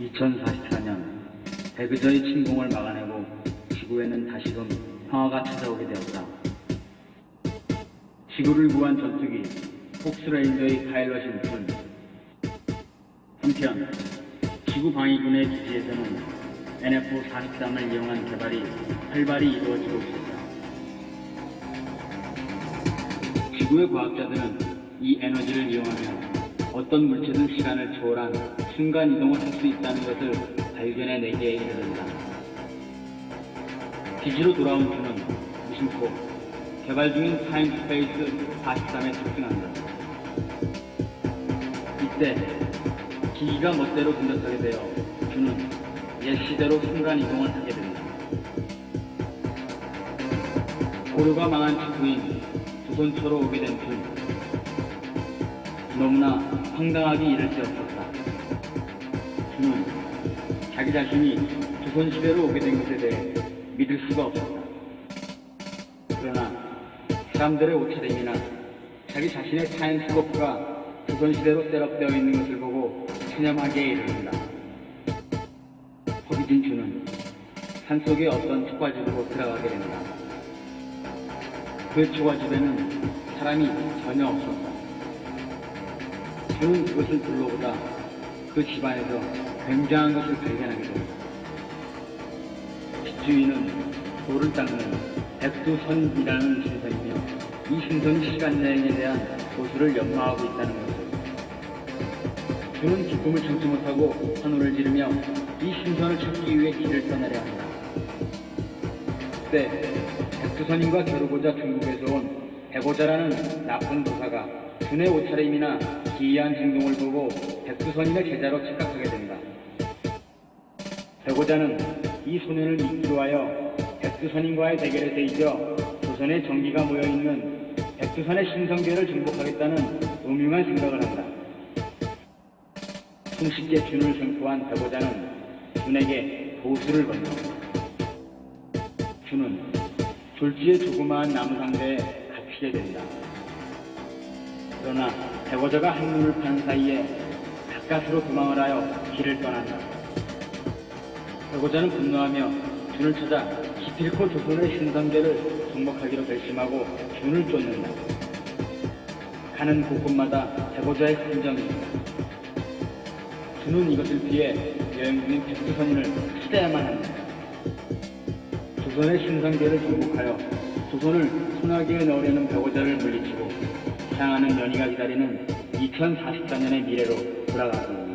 2044년 배그저의 침공을 막아내고 지구에는 다시금 평화가 찾아오게 되었다. 지구를 구한 전투기 폭스레인저의 파일럿인 군. 한편 지구 방위군의 기지에서는 NF-43을 이용한 개발이 활발히 이루어지고 있었다. 지구의 과학자들은 이 에너지를 이용하면 어떤 물체든 시간을 초월한 순간 이동을 할 수 있다는 것을 발견해내기에 이르렀다. 기지로 돌아온 그는 무심코 개발 중인 타임 스페이스 43에 탑승한다. 이때 기기가 멋대로 공격하게 되어 그는 옛 시대로 순간 이동을 하게 된다. 고려가 망한 지구인 조선초로 오게 된 군. 너무나 황당하게 이를 데 없었다. 그는 자기 자신이 조선 시대로 오게 된 것에 대해 믿을 수가 없었다. 그러나 사람들의 옷차림이나 자기 자신의 타임스코프가 조선 시대로 셋업되어 있는 것을 보고 체념하기에 이르는다. 허기진 주는 산속의 어떤 초가집으로 들어가게 된다. 그 초가집에는 사람이 전혀 없었다. 주는 그것을 둘러보다 그 집안에서 굉장한 것을 발견하게 된다. 집주인은 돌을 닦는 백두선이라는 신선이며 이 신선이 시간 여행에 대한 도수를 연마하고 있다는 것을 주는 기쁨을 참지 못하고 환호를 지르며 이 신선을 찾기 위해 길을 떠나려 한다. 그때 백두선인과 겨루고자 중국에서 온 백오자라는 나쁜 도사가 준의 옷차림이나 기이한 행동을 보고 백두선인의 제자로 착각하게 된다. 백오자는 이 소년을 믿기로 하여 백두선인과의 대결에서 이겨 조선의 정기가 모여있는 백두선의 신성계를 정복하겠다는 음흉한 생각을 한다. 손쉽게 준을 생포한 백오자는 준에게 보수를 건다. 준은 졸지의 조그마한 나무 상대에 갇히게 된다. 그러나 백오자가 한눈을 판 사이에 가까스로 도망을 하여 길을 떠난다. 백오자는 분노하며 준을 찾아 기필코 조선의 신성계를 정복하기로 결심하고 준을 쫓는다. 가는 곳곳마다 백오자의 흔적이 있다. 준은 이것을 피해 여행 중인 백두선인을 치대야만 한다. 조선의 신성계를 정복하여 조선을 소나기에 넣으려는 백오자를 물리치고 향하는 연희가 기다리는 2044년의 미래로 돌아가고